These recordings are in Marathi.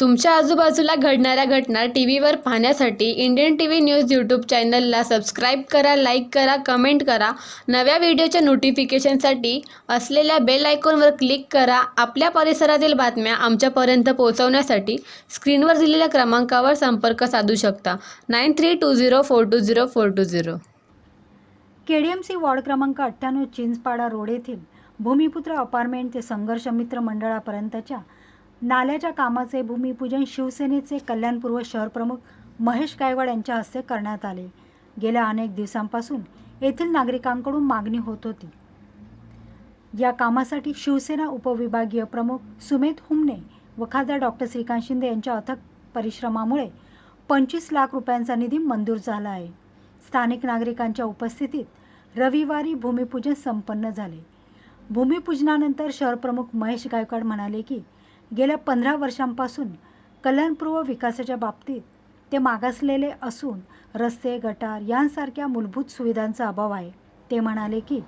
तुमच्या आजूबाजूला घडणाऱ्या घटना टी व्हीवर पाहण्यासाठी Indian T V news YouTube चॅनलला सबस्क्राईब करा लाईक करा कमेंट करा. नव्या व्हिडिओच्या नोटिफिकेशनसाठी असलेल्या बेल आयकॉनवर क्लिक करा. आपल्या परिसरातील बातम्या आमच्यापर्यंत पोहोचवण्यासाठी स्क्रीनवर दिलेल्या क्रमांकावर संपर्क साधू शकता. Nine three two zero four two zero four two zero. KDMC ward क्रमांक अठ्ठ्याण्णव चिंचपाडा रोड येथील भूमिपुत्र अपार्टमेंट ते संघर्ष मित्र मंडळापर्यंतच्या नाल्याच्या कामाचे भूमिपूजन शिवसेनेचे कल्याणपूर्व शहरप्रमुख महेश गायवाड यांच्या हस्ते करण्यात आले. गेल्या अनेक दिवसांपासून येथील नागरिकांकडून मागणी होत होती. या कामासाठी शिवसेना उपविभागीय प्रमुख सुमेध हुमने व खासदार डॉक्टर श्रीकांत शिंदे यांच्या अथक परिश्रमामुळे पंचवीस लाख रुपयांचा निधी मंजूर झाला आहे. स्थानिक नागरिकांच्या उपस्थितीत रविवारी भूमिपूजन संपन्न झाले. भूमिपूजनानंतर शहरप्रमुख महेश गायकवाड म्हणाले की गेल्या पंधरा वर्षांपासून कल्याणपूर्व विकासाच्या बाबतीत ते मागासलेले असून रस्ते गटार यांसारख्या मूलभूत सुविधांचा अभाव आहे. ते म्हणाले की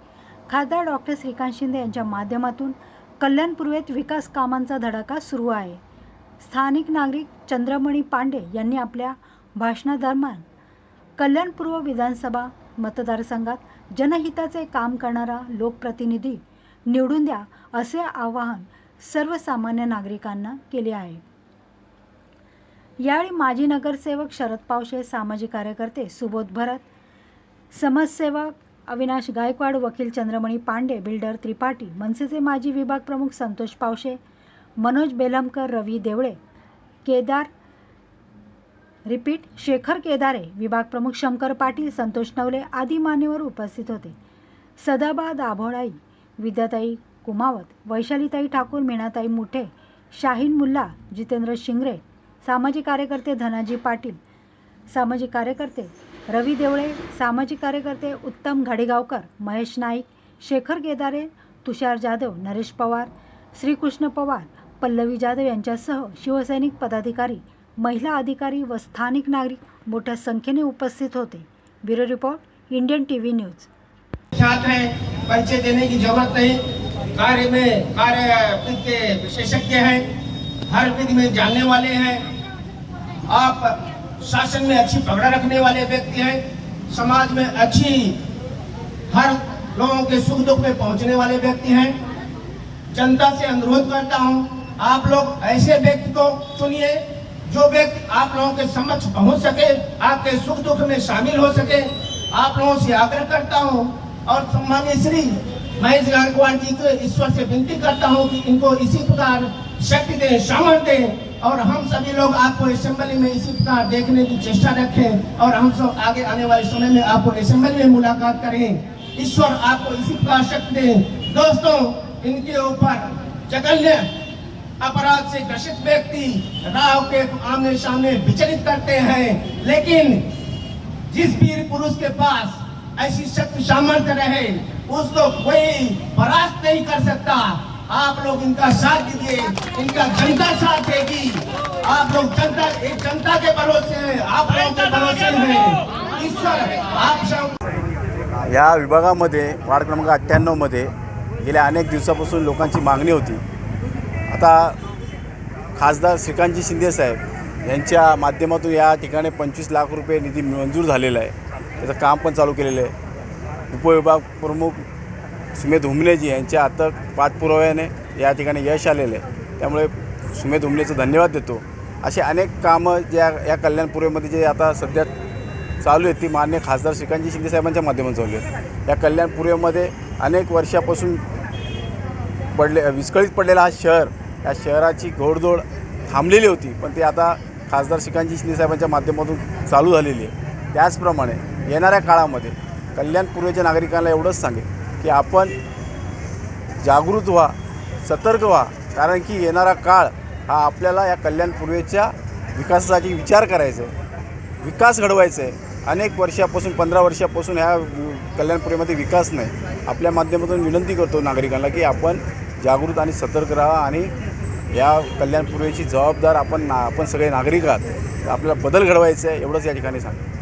खासदार डॉक्टर श्रीकांत शिंदे यांच्या माध्यमातून कल्याणपूर्वेत विकास कामांचा धडाका सुरू आहे. स्थानिक नागरिक चंद्रमणी पांडे यांनी आपल्या भाषणादरम्यान कल्याणपूर्व विधानसभा मतदारसंघात जनहिताचे काम करणारा लोकप्रतिनिधी निवडून द्या असे आवाहन सर्वसामान्य नागरिकांना केले आहे. यावेळी माजी नगरसेवक शरद पावशे सामाजिक कार्यकर्ते सुबोध भरत समाजसेवक अविनाश गायकवाड वकील चंद्रमणी पांडे बिल्डर त्रिपाठी मनसेचे माजी विभाग प्रमुख संतोष पावशे मनोज बेलमकर रवी देवळे केदार रिपीट शेखर केदारे विभाग प्रमुख शंकर पाटील संतोष नवले आदी मान्यवर उपस्थित होते. सदाबा दाभोळाई विद्याताई कुमावत वैशालीताई ठाकूर मीनाताई मुठे शाहीन मुल्ला जितेंद्र शिंगरे सामाजिक कार्यकर्ते धनाजी पाटील सामाजिक कार्यकर्ते रवी देवळे सामाजिक कार्यकर्ते उत्तम घाडेगावकर महेश नाईक शेखर केदारे तुषार जाधव नरेश पवार श्रीकृष्ण पवार पल्लवी जाधव यांच्यासह शिवसैनिक पदाधिकारी महिला अधिकारी व स्थानिक नागरिक मोठ्या संख्येने उपस्थित होते. Bureau report Indian T V news छात्र परिचय देने की जरूरत नहीं। कार्य में कार्य के विशेषज्ञ हैं, हर विधि में जानने वाले हैं। आप शासन में अच्छी पकड़ रखने वाले व्यक्ति हैं, समाज में अच्छी, हर लोगों के सुख दुख में पहुँचने वाले व्यक्ति हैं। जनता से अनुरोध करता हूँ, आप लोग ऐसे व्यक्ति को चुनिए, जो व्यक्ति आप लोगों के समक्ष पहुँच सके, आपके सुख दुख में शामिल हो सके। आप लोगों से आग्रह करता हूँ और सम्मान्य श्री महेश गायकवाड़ जी को ईश्वर से विनती करता हूँ कि इनको इसी प्रकार शक्ति दें सामर्थ्य दें और हम सभी लोग आपको असेंबली में इसी प्रकार देखने की चेष्टा रखें और हम सब आगे आने वाले समय में आपको असेंबली में मुलाकात करें। ईश्वर आपको इसी प्रकार शक्ति दें। दोस्तों, इनके ऊपर जगन्य अपराध से ग्रसित व्यक्ति राह के आमने सामने विचलित करते हैं, लेकिन जिस वीर पुरुष के पास ऐसी शक्ति सामर्थ्य रहे उसको कोई परास्त नहीं कर सकता। आप लोग इनका साथ दीजिए इनका जनता साथ देगी। आप लोग जनता एक जनता के भरोसे हैं आप लोगों के भरोसे हैं। ईश्वर आप सब या विभागामध्ये वार्ड क्रमांक अठ्ठ्याण्णवमध्ये गेल्या अनेक दिवसापासून लोकांची मागणी होती. आता खासदार श्रीकांतजी शिंदे साहेब यांच्या माध्यमातून या ठिकाणी पंचवीस लाख रुपये निधी मंजूर झालेला आहे. त्याचं काम पण चालू केलेलं आहे. उपविभाग प्रमुख सुमेध हुमनेजी यांच्या आता पाठपुराव्याने या ठिकाणी यश आलेलं आहे. त्यामुळे सुमेध हुमनेचं धन्यवाद देतो. असे अनेक कामं ज्या या कल्याणपूर्वेमध्ये जे आता सध्या चालू आहेत ती मान्य खासदार श्रीकांतजी शिंदे साहेबांच्या माध्यमातून चालू आहेत. या कल्याणपूर्वेमध्ये अनेक वर्षापासून पडले विस्कळीत पडलेला हा शहर या शहराची घोडदौड थांबलेली होती पण ती आता खासदार श्रीकांतजी शिंदे साहेबांच्या माध्यमातून चालू झालेली आहे. त्याचप्रमाणे येणाऱ्या काळामध्ये कल्याण पूर्वेच्या नागरिकांना एवढंच सांगेल की आपण जागृत व्हा सतर्क व्हा कारण की येणारा काळ हा आपल्याला या कल्याण पूर्वेच्या विकासासाठी विचार करायचा आहे. विकास घडवायचा आहे. अनेक वर्षापासून पंधरा वर्षापासून ह्या वि- कल्याणपुरीमध्ये विकास नाही. आपल्या माध्यमातून विनंती करतो नागरिकांना की आपण जागृत आणि सतर्क राहा आणि या कल्याणपूर्वेची जबाबदार आपण ना आपण सगळे नागरिक आहात. आपल्याला बदल घडवायचा आहे एवढंच या ठिकाणी सांगतो